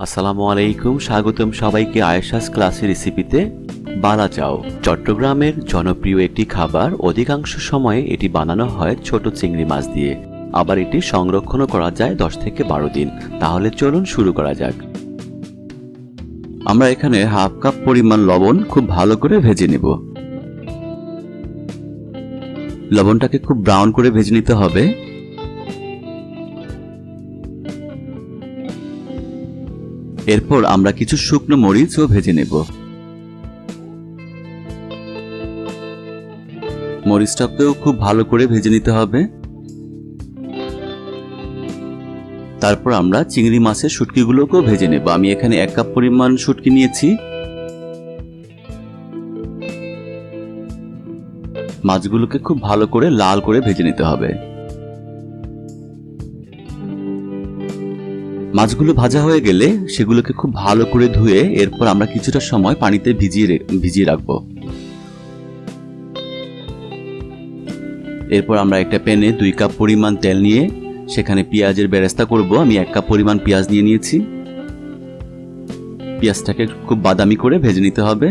আসসালামু আলাইকুম, স্বাগতম সবাইকে আয়েশাস ক্লাসের রেসিপিতে। বালা চাও। চট্টগ্রামের জনপ্রিয় একটি খাবার, অধিকাংশ সময়ে এটি বানানো হয় ছোট চিংড়ি মাছ দিয়ে। আবার এটি সংরক্ষণও করা যায় দশ থেকে বারো দিন। তাহলে চলুন শুরু করা যাক। আমরা এখানে হাফ কাপ পরিমাণ লবণ খুব ভালো করে ভেজে নেব। লবণটাকে খুব ব্রাউন করে ভেজে নিতে হবে। এরপর আমরা কিছু শুকনো মরিচও ভেজে নেব। মরিচটাকেও খুব ভালো করে ভেজে নিতে হবে। তারপর আমরা চিংড়ি মাছের শুটকিগুলোকেও ভেজে নেব। আমি এখানে এক কাপ পরিমাণ শুটকি নিয়েছি। মাছগুলোকে খুব ভালো করে লাল করে ভেজে নিতে হবে। মাছগুলো ভাজা হয়ে গেলে সেগুলোকে খুব ভালো করে ধুয়ে এরপর আমরা কিছুটা সময় পানিতে ভিজিয়ে ভিজিয়ে রাখব। এরপর আমরা একটা প্যানে দুই কাপ পরিমাণ তেল নিয়ে সেখানে পেঁয়াজের বেরেস্তা করব। আমি এক কাপ পরিমাণ পেঁয়াজ নিয়ে নিয়েছি। পেঁয়াজটাকে খুব বাদামি করে ভেজে নিতে হবে।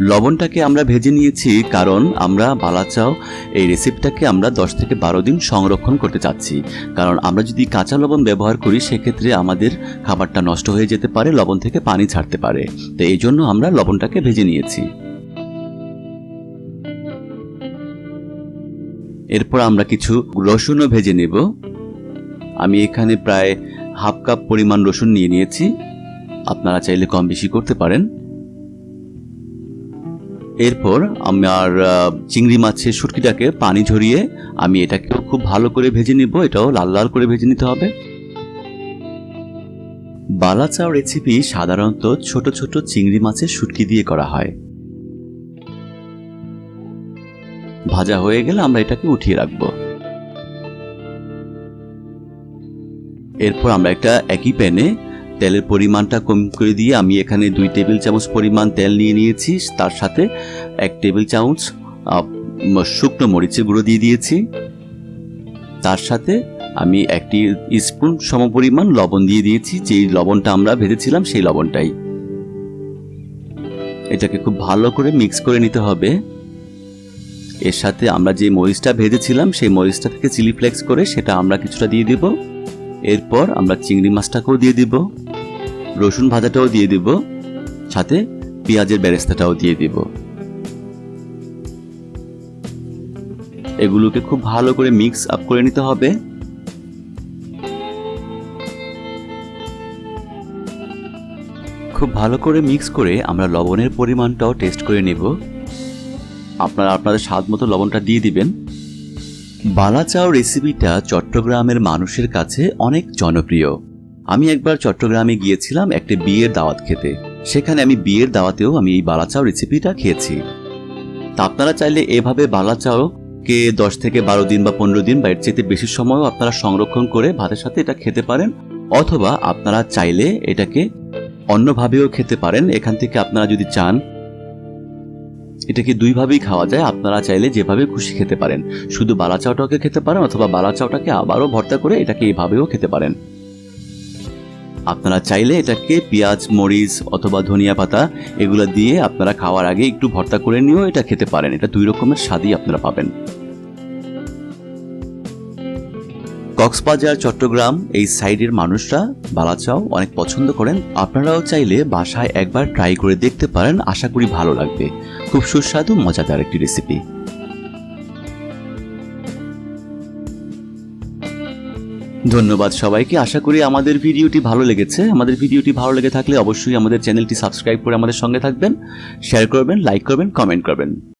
লবণটাকে আমরা ভেজে নিয়েছি কারণ আমরা বালাচাও এই রেসিপিটাকে আমরা দশ থেকে বারো দিন সংরক্ষণ করতে চাচ্ছি। কারণ আমরা যদি কাঁচা লবণ ব্যবহার করি, সেক্ষেত্রে আমাদের খাবারটা নষ্ট হয়ে যেতে পারে, লবণ থেকে পানি ছাড়তে পারে। তো এই জন্য আমরা লবণটাকে ভেজে নিয়েছি। এরপর আমরা কিছু রসুনও ভেজে নেব। আমি এখানে প্রায় হাফ কাপ পরিমাণ রসুন নিয়ে নিয়েছি। আপনারা চাইলে কম বেশি করতে পারেন। এরপর আমার চিংড়ি মাছের শুটকিটাকে পানি ঝরিয়ে আমি এটাকেও খুব ভালো করে ভেজে নিব। এটাও লাল লাল করে ভেজে নিতে হবে। বালাচাও রেসিপি সাধারণত ছোট ছোট চিংড়ি মাছের শুটকি দিয়ে করা হয়। ভাজা হয়ে গেলে আমরা এটাকে উঠিয়ে রাখব। এরপর আমরা একটা একই প্যানে তেলের পরিমাণটা কম করে দিয়ে আমি এখানে দুই টেবিল চামচ পরিমাণ তেল নিয়ে নিয়েছি। তার সাথে এক টেবিল চামচ শুকনো মরিচের গুঁড়ো দিয়ে দিয়েছি। তার সাথে আমি একটি স্পুন সমপরিমাণ লবণ দিয়ে দিয়েছি। যেই লবণটা আমরা ভেজেছিলাম সেই লবণটাই। এটাকে খুব ভালো করে মিক্স করে নিতে হবে। এর সাথে আমরা যে মরিচটা ভেজেছিলাম সেই মরিচটা থেকে চিলি ফ্লেক্স করে সেটা আমরা কিছুটা দিয়ে দিব। এরপর আমরা চিংড়ি মাছটাকেও দিয়ে দিব। রসুন ভাজাটাও দিয়ে দিব, সাথে পেঁয়াজের ব্যারেস্তাটাও দিয়ে দিব। এগুলোকে খুব ভালো করে মিক্স আপ করে নিতে হবে। খুব ভালো করে মিক্স করে আমরা লবণের পরিমাণটাও টেস্ট করে নেব। আপনারা আপনাদের স্বাদ মতো লবণটা দিয়ে দিবেন। বালাচাও রেসিপিটা চট্টগ্রামের মানুষের কাছে অনেক জনপ্রিয়। আমি একবার চট্টগ্রামে গিয়েছিলাম একটা বিয়ের দাওয়াত খেতে। সেখানে আমি বিয়ের দাওয়াতেও আমি এই বালাচাও রেসিপিটা খেয়েছি। তা আপনারা চাইলে এভাবে বালাচাও কে দশ থেকে বারো দিন বা পনেরো দিন বা এর চেয়ে বেশি সময়ও আপনারা সংরক্ষণ করে ভাতের সাথে এটা খেতে পারেন, অথবা আপনারা চাইলে এটাকে অন্যভাবেও খেতে পারেন। এখান থেকে আপনারা যদি চান, এটাকে দুইভাবেই খাওয়া যায়। আপনারা চাইলে যেভাবে খুশি খেতে পারেন। শুধু বালা চাউটাকে খেতে পারেন অথবা বালা চাউটাকে আবারও ভর্তা করে এটাকে এভাবেও খেতে পারেন। আপনারা চাইলে এটাকে পেঁয়াজ, মরিচ অথবা ধনিয়া পাতা এগুলো দিয়ে আপনারা খাওয়ার আগে একটু ভর্তা করে নিয়েও এটা খেতে পারেন। এটা দুই রকমের স্বাদই আপনারা পাবেন। কক্সবাজার, চট্টগ্রাম এই সাইডের মানুষরা বালাচাও অনেক পছন্দ করেন। আপনারাও চাইলে বাসায় একবার ট্রাই করে দেখতে পারেন। আশা করি ভালো লাগবে। খুব সুস্বাদু, মজাদার একটি রেসিপি। ধন্যবাদ সবাইকে। আশা করি আমাদের ভিডিওটি ভালো লেগেছে। আমাদের ভিডিওটি ভালো লেগে থাকলে অবশ্যই আমাদের চ্যানেলটি সাবস্ক্রাইব করে আমাদের সঙ্গে থাকবেন শেয়ার করবেন লাইক করবেন কমেন্ট করবেন।